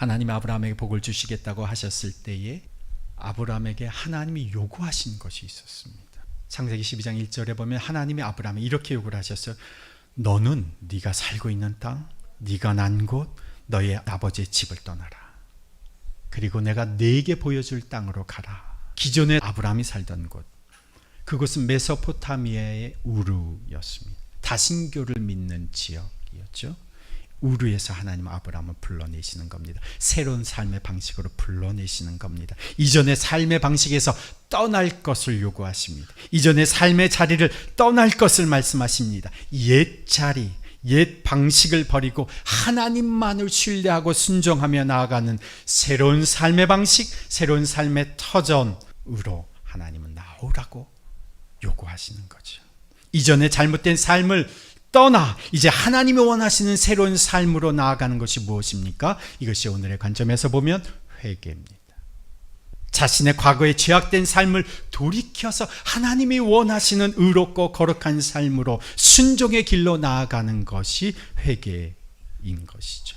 하나님 아브라함에게 복을 주시겠다고 하셨을 때에 아브라함에게 하나님이 요구하신 것이 있었습니다. 창세기 12장 1절에 보면 하나님이 아브라함에 이렇게 요구를 하셨어요. 너는 네가 살고 있는 땅, 네가 난 곳, 너의 아버지의 집을 떠나라. 그리고 내가 네게 보여줄 땅으로 가라. 기존에 아브라함이 살던 곳. 그곳은 메소포타미아의 우르였습니다. 다신교를 믿는 지역이었죠. 우르에서 하나님 아브라함을 불러내시는 겁니다. 새로운 삶의 방식으로 불러내시는 겁니다. 이전의 삶의 방식에서 떠날 것을 요구하십니다. 이전의 삶의 자리를 떠날 것을 말씀하십니다. 옛 자리, 옛 방식을 버리고 하나님만을 신뢰하고 순종하며 나아가는 새로운 삶의 방식, 새로운 삶의 터전으로 하나님은 나오라고 요구하시는 거죠. 이전의 잘못된 삶을 떠나 이제 하나님이 원하시는 새로운 삶으로 나아가는 것이 무엇입니까? 이것이 오늘의 관점에서 보면 회개입니다. 자신의 과거의 죄악된 삶을 돌이켜서 하나님이 원하시는 의롭고 거룩한 삶으로 순종의 길로 나아가는 것이 회개인 것이죠.